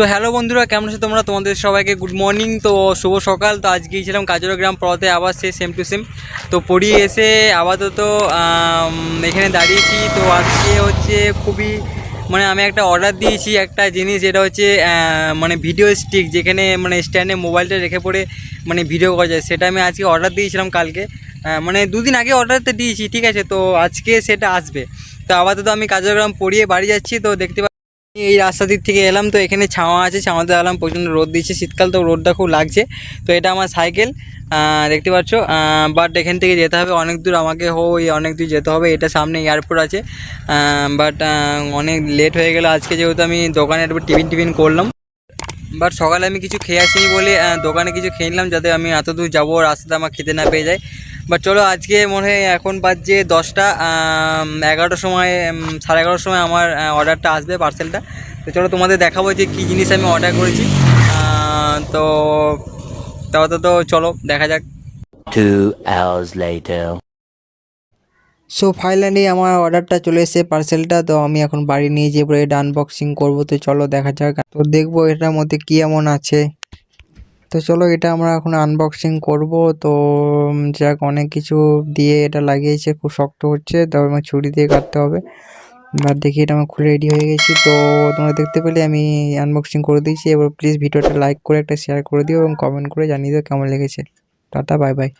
তো হ্যালো বন্ধুরা, কেমন আছো তোমরা? তোমাদের সবাইকে গুড মর্নিং তো শুভ সকাল। তো আজ গিয়েছিলাম কাজরগ্রাম পড়াতে আবার সে সেম টু সেম তো পড়িয়ে এসে আপাতত এখানে দাঁড়িয়েছি। তো আজকে হচ্ছে খুবই মানে আমি একটা অর্ডার দিয়েছি একটা জিনিস, যেটা হচ্ছে মানে ভিডিও স্টিক যেখানে মানে স্ট্যান্ডে মোবাইলটা রেখে পড়ে মানে ভিডিও করা যায়। সেটা আমি আজকে অর্ডার দিয়েছিলাম কালকে। মানে দুদিন আগে অর্ডারটা দিয়েছি, ঠিক আছে? তো আজকে সেটা আসবে। তো আপাতত আমি কাজরগ্রাম পড়িয়ে বাড়ি যাচ্ছি। তো দেখতে এই রাস্তা দিক থেকে এলাম তো এখানে ছাওয়া আছে, ছাওয়াতে এলাম, প্রচণ্ড রোদ দিচ্ছে, শীতকাল তো রোদটা খুব লাগছে। তো এটা আমার সাইকেল দেখতে পাচ্ছ বাট এখান থেকে যেতে হবে অনেক দূর, আমাকে হো ওই অনেক দূর যেতে হবে, এটা সামনে এয়ারপোর্ট আছে। বাট অনেক লেট হয়ে গেল, আজকে যেহেতু আমি দোকানে একবার টিফিন টিফিন করলাম। বাট সকালে আমি কিছু খেয়ে আসিনি বলে দোকানে কিছু খেয়ে নিলাম, যাতে আমি এত দূর যাব, রাস্তাতে আমার খেতে না পেয়ে যায়। বাট চলো আজকে মনে হয় এখন বাজছে দশটা এগারোটার সময় সাড়ে এগারোটার সময় আমার অর্ডারটা আসবে পার্সেলটা তো চলো তোমাদের দেখাবো যে কী জিনিস আমি অর্ডার করেছি। তো তাও তো চলো দেখা যাক। Two hours later. So finally আমার অর্ডারটা চলে এসেছে পার্সেলটা তো আমি এখন বাড়ি নিয়ে যেয়ে পুরো এটা আনবক্সিং করব। তো চলো দেখা যাক। তো দেখব এটার মধ্যে কী এমন আছে। তো চলো এটা আমরা এখন আনবক্সিং করব। তো যাক, অনেক কিছু দিয়ে এটা লাগিয়েছে, খুব শক্ত হচ্ছে তবে আমার ছুরি দিয়ে কাটতে হবে। আর দেখি এটা আমার খুলে রেডি হয়ে গেছি। তো, তোমরা দেখতে পেলে আমি আনবক্সিং করে দিয়েছি। এবার প্লিজ ভিডিওটা লাইক করে একটা শেয়ার করে দিও এবং কমেন্ট করে জানিয়ে দিও কেমন লেগেছে। Tata bye bye